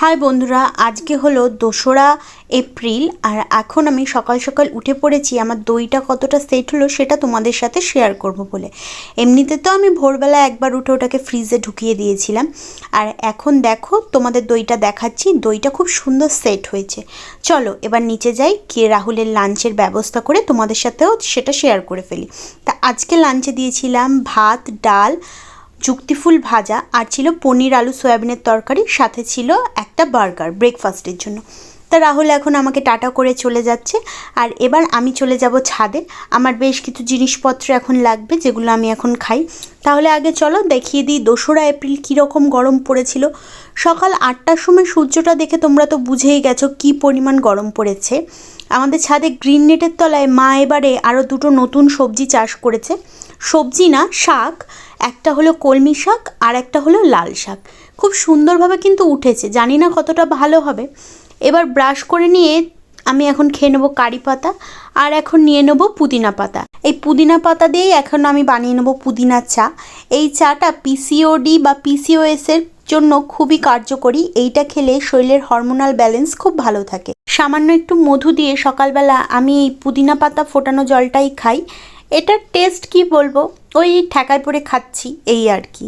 High বন্ধুরা, আজকে হলো দোসরা এপ্রিল আর এখন আমি সকাল সকাল উঠে পড়েছি। আমার দইটা কতটা সেট হলো সেটা তোমাদের সাথে শেয়ার করব বলে। এমনিতে তো আমি ভোরবেলা একবার উঠে ওটাকে ফ্রিজে ঢুকিয়ে দিয়েছিলাম। আর এখন দেখো, তোমাদের দইটা দেখাচ্ছি। দইটা খুব সুন্দর সেট হয়েছে। চলো, এবার নিচে যাই কে রাহুলের লাঞ্চের ব্যবস্থা করে তোমাদের সাথেও সেটা শেয়ার করে ফেলি। তা আজকে লাঞ্চে দিয়েছিলাম ভাত, ডাল যুক্তিফুল ভাজা আর ছিল পনির আলু সয়াবিনের তরকারি সাথে ছিল একটা বার্গার ব্রেকফাস্টের জন্য। তা রাহুল এখন আমাকে টাটা করে চলে যাচ্ছে। আর এবার আমি চলে যাব ছাদে। আমার বেশ কিছু জিনিসপত্র এখন লাগবে, যেগুলো আমি এখন খাই। তাহলে আগে চলো, দেখিয়ে দিই দোসরা এপ্রিল কীরকম গরম পড়েছিল। সকাল আটটার সময় সূর্যটা দেখে তোমরা তো বুঝেই গেছো কী পরিমাণ গরম পড়েছে। আমাদের ছাদে গ্রিন নেটের তলায় মা এবারে আরও দুটো নতুন সবজি চাষ করেছে। সবজি না, শাক। একটা হলো কলমি শাক, আর একটা হলো লাল শাক। খুব সুন্দরভাবে কিন্তু উঠেছে। জানি না কতটা ভালো হবে। এবার ব্রাশ করে নিয়ে আমি এখন খেয়ে নেব কারি পাতা আর এখন নিয়ে নেব পুদিনা পাতা। এই পুদিনা পাতা দিয়েই এখন আমি বানিয়ে নেব পুদিনার চা। এই চাটা পিসিওডি বা পিসিওএস এর জন্য খুবই কার্যকরী। এইটা খেলে শরীরের হরমোনাল ব্যালেন্স খুব ভালো থাকে। সামান্য একটু মধু দিয়ে সকালবেলা আমি এই পুদিনা পাতা ফোটানো জলটাই খাই। এটার টেস্ট কি বলব? ওই ঠেকায় পরে খাচ্ছি, এই আর কি।